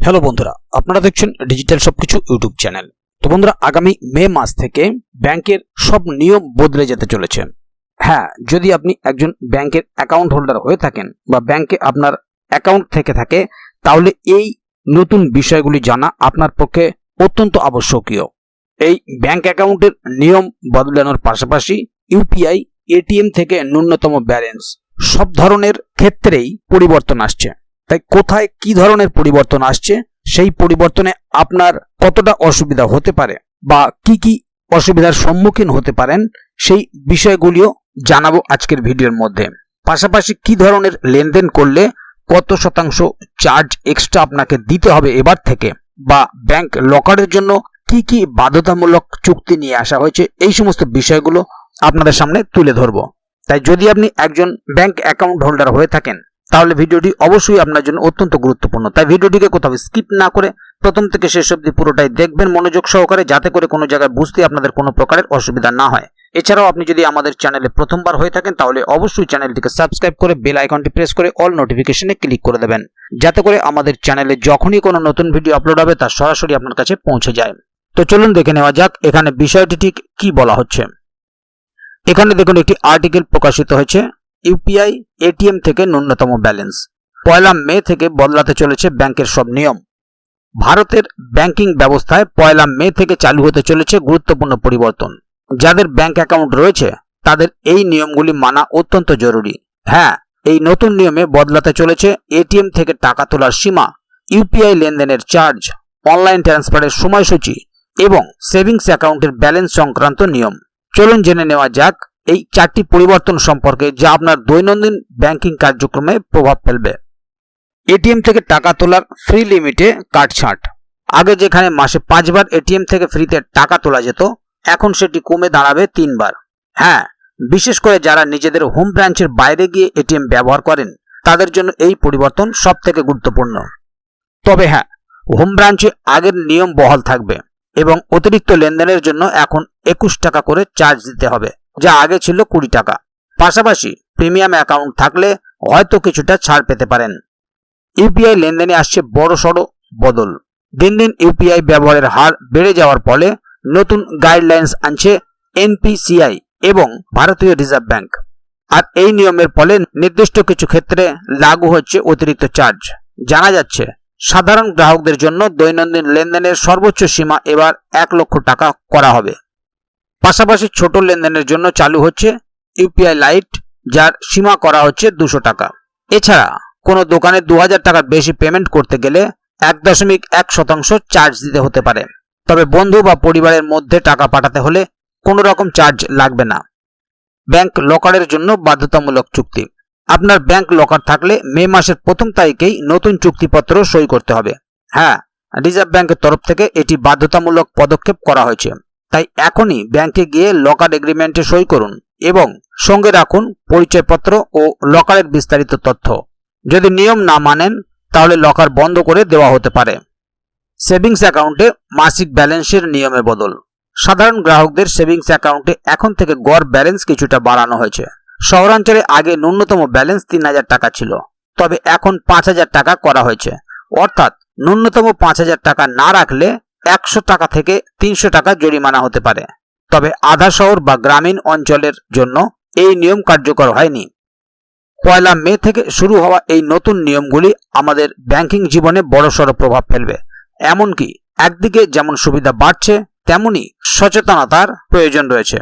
Hello বন্ধুরা, আপনারা দেখছেন ডিজিটাল সবকিছু ইউটিউব চ্যানেল তো বন্ধুরা, আগামী মে মাস থেকে ব্যাংকের সব নিয়ম বদলে যেতে চলেছে। হ্যাঁ যদি আপনি একজন ব্যাংকের অ্যাকাউন্ট হোল্ডার হয়ে থাকেন বা ব্যাংকে আপনার অ্যাকাউন্ট থেকে থাকে, তাহলে এই নতুন বিষয়গুলি জানা আপনার পক্ষে অত্যন্ত আবশ্যকীয়। এই ব্যাংক অ্যাকাউন্টের নিয়ম বদলানোর পাশাপাশি ইউপিআই এটিএম থেকে ন্যূনতম ব্যালেন্স সব ধরনের ক্ষেত্রেই পরিবর্তন আসছে। তাই কোথায় কি ধরনের পরিবর্তন আসছে, সেই পরিবর্তনে আপনার কতটা অসুবিধা হতে পারে বা কি কি অসুবিধার সম্মুখীন হতে পারেন, সেই বিষয়গুলিও জানাব আজকের ভিডিওর মধ্যে। পাশাপাশি কি ধরনের লেনদেন করলে কত শতাংশ চার্জ এক্সট্রা আপনাকে দিতে হবে এবার থেকে, বা ব্যাংক লকারের জন্য কি কি বাধ্যতামূলক চুক্তি নিয়ে আসা হয়েছে, এই সমস্ত বিষয়গুলো আপনাদের সামনে তুলে ধরবো। তাই যদি আপনি একজন ব্যাংক অ্যাকাউন্ট হোল্ডার হয়ে থাকেন তাহলে ভিডিওটি অবশ্যই আপনার জন্য অত্যন্ত গুরুত্বপূর্ণ। তাই ভিডিওটিকে কোথাও স্কিপ না করে প্রথম থেকে শেষ অবধি পুরোটাই দেখবেন মনোযোগ সহকারে, যাতে করে কোনো জায়গায় বুঝতে আপনাদের কোনো প্রকারের অসুবিধা না হয়। এছাড়াও আপনি যদি আমাদের চ্যানেলে প্রথমবার হয়ে থাকেন, তাহলে অবশ্যই চ্যানেলটিকে সাবস্ক্রাইব করে বেল আইকনটি প্রেস করে অল নোটিফিকেশনে ক্লিক করে দেবেন। যাতে করে আমাদের চ্যানেলে যখনই কোনো নতুন ভিডিও আপলোড হবে, তা সরাসরি আপনার কাছে পৌঁছে যায়। তো চলুন দেখে নেওয়া যাক, এখানে বিষয়টি ঠিক কি বলা হচ্ছে। এখানে দেখুন, একটি আর্টিকেল প্রকাশিত হয়েছে। ইউপিআই, এটিএম থেকে ন্যূনতম ব্যালেন্স। পয়লা মে থেকে বদলাতে চলেছে ব্যাংকের সব নিয়ম। ভারতের ব্যাংকিং ব্যবস্থায় পয়লা মে থেকে চালু হতে চলেছে গুরুত্বপূর্ণ পরিবর্তন। যাদের ব্যাংক অ্যাকাউন্ট রয়েছে, তাদের এই নিয়মগুলি মানা অত্যন্ত জরুরি। হ্যাঁ এই নতুন নিয়মে বদলাতে চলেছে এটিএম থেকে টাকা তোলার সীমা, ইউপিআই লেনদেনের চার্জ, অনলাইন ট্রান্সফারের সময়সূচি এবং সেভিংস অ্যাকাউন্টের ব্যালেন্স সংক্রান্ত নিয়ম। চলুন জেনে নেওয়া যাক এই চারটি পরিবর্তন সম্পর্কে যা আপনার দৈনন্দিন ব্যাংকিং কার্যক্রমে প্রভাব ফেলবে। এটিএম থেকে টাকা তোলার ফ্রি লিমিটে কাটছাঁট আগে যেখানে মাসে পাঁচবার এটিএম থেকে ফ্রিতে টাকা তোলা যেত, এখন সেটি কমে দাঁড়াবে তিনবার। হ্যাঁ বিশেষ করে যারা নিজেদের হোম ব্রাঞ্চের বাইরে গিয়ে এটিএম ব্যবহার করেন, তাদের জন্য এই পরিবর্তন সব থেকে গুরুত্বপূর্ণ। তবে হ্যাঁ হোম ব্রাঞ্চে আগের নিয়ম বহাল থাকবে এবং অতিরিক্ত লেনদেনের জন্য এখন একুশ টাকা করে চার্জ দিতে হবে। যা আগে ছিল কুড়ি টাকা। পাশাপাশি প্রিমিয়াম অ্যাকাউন্ট থাকলে হয়তো কিছুটা ছাড় পেতে পারেন। ইউপিআই লেনদেনে আসছে বড় সড়ো বদল। দিন দিন ইউপিআই ব্যবহারের হার বেড়ে যাওয়ার ফলে নতুন গাইডলাইন্স আনছে এনপিসিআই এবং ভারতীয় রিজার্ভ ব্যাংক। আর এই নিয়মের ফলে নির্দিষ্ট কিছু ক্ষেত্রে লাগু হচ্ছে অতিরিক্ত চার্জ। জানা যাচ্ছে, সাধারণ গ্রাহকদের জন্য দৈনন্দিন লেনদেনের সর্বোচ্চ সীমা এবার এক লক্ষ টাকা করা হবে। পাশাপাশি ছোট লেনদেনের জন্য চালু হচ্ছে ইউপিআই লাইট, যার সীমা করা হচ্ছে দুশো টাকা। এছাড়া কোনো দোকানে দু হাজার টাকার বেশি পেমেন্ট করতে গেলে এক দশমিক এক শতাংশ চার্জ দিতে হতে পারে। তবে বন্ধু বা পরিবারের মধ্যে টাকা পাঠাতে হলে কোনো রকম চার্জ লাগবে না। ব্যাংক লকারের জন্য বাধ্যতামূলক চুক্তি। আপনার ব্যাংক লকার থাকলে মে মাসের প্রথম তারিখেই নতুন চুক্তিপত্র সই করতে হবে। হ্যাঁ রিজার্ভ ব্যাংকের তরফ থেকে এটি বাধ্যতামূলক পদক্ষেপ করা হয়েছে। তাই এখনই ব্যাংকে গিয়ে লকার এগ্রিমেন্টে সই করুন এবং সঙ্গে রাখুন পরিচয়পত্র ও লকারের বিস্তারিত তথ্য। যদি নিয়ম না মানেন, তাহলে লকার বন্ধ করে দেওয়া হতে পারে। সেভিংস অ্যাকাউন্টে মাসিক ব্যালেন্সের নিয়মে বদল। সাধারণ গ্রাহকদের সেভিংস অ্যাকাউন্টে এখন থেকে গড় ব্যালেন্স কিছুটা বাড়ানো হয়েছে। শহরাঞ্চলে আগে ন্যূনতম ব্যালেন্স তিন হাজার টাকা ছিল, তবে এখন পাঁচ হাজার টাকা করা হয়েছে। অর্থাৎ ন্যূনতম পাঁচ হাজার টাকা না রাখলে একশো টাকা থেকে তিনশো টাকা জরিমানা হতে পারে। তবে আধা শহর বা গ্রামীণ অঞ্চলের জন্য এই নিয়ম কার্যকর হয়নি। পয়লা মে থেকে শুরু হওয়া এই নতুন নিয়মগুলি আমাদের ব্যাংকিং জীবনে বড়সড় প্রভাব ফেলবে। এমনকি একদিকে যেমন সুবিধা বাড়ছে, তেমনি সচেতনতার প্রয়োজন রয়েছে।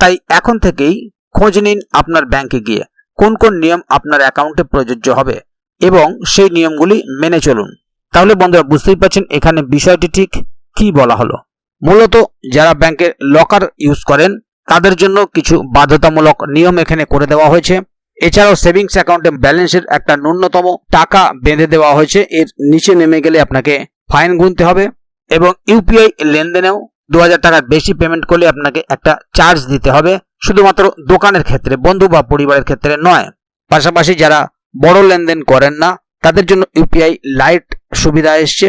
তাই এখন থেকেই খোঁজ নিন আপনার ব্যাংকে গিয়ে, কোন কোন নিয়ম আপনার অ্যাকাউন্টে প্রযোজ্য হবে এবং সেই নিয়মগুলি মেনে চলুন। তাহলে বন্ধুরা, বুঝতেই পারছেন, এখানে বিষয়টি ঠিক কি বলা হলো? মূলত যারা ব্যাংকের লকার ইউজ করেন, তাদের জন্য কিছু বাধ্যতামূলক নিয়ম এখানে করে দেওয়া হয়েছে। এছাড়াও সেভিংস অ্যাকাউন্টে ব্যালেন্সের একটা ন্যূনতম টাকা বেঁধে দেওয়া হয়েছে। এর নিচে নেমে গেলে আপনাকে ফাইন গুনতে হবে এবং ইউপিআই লেনদেনেও দু হাজার টাকার বেশি পেমেন্ট করলে আপনাকে একটা চার্জ দিতে হবে। শুধুমাত্র দোকানের ক্ষেত্রে, বন্ধু বা পরিবারের ক্ষেত্রে নয়। পাশাপাশি যারা বড় লেনদেন করেন না, তাদের জন্য ইউপিআই লাইট সুবিধা এসছে।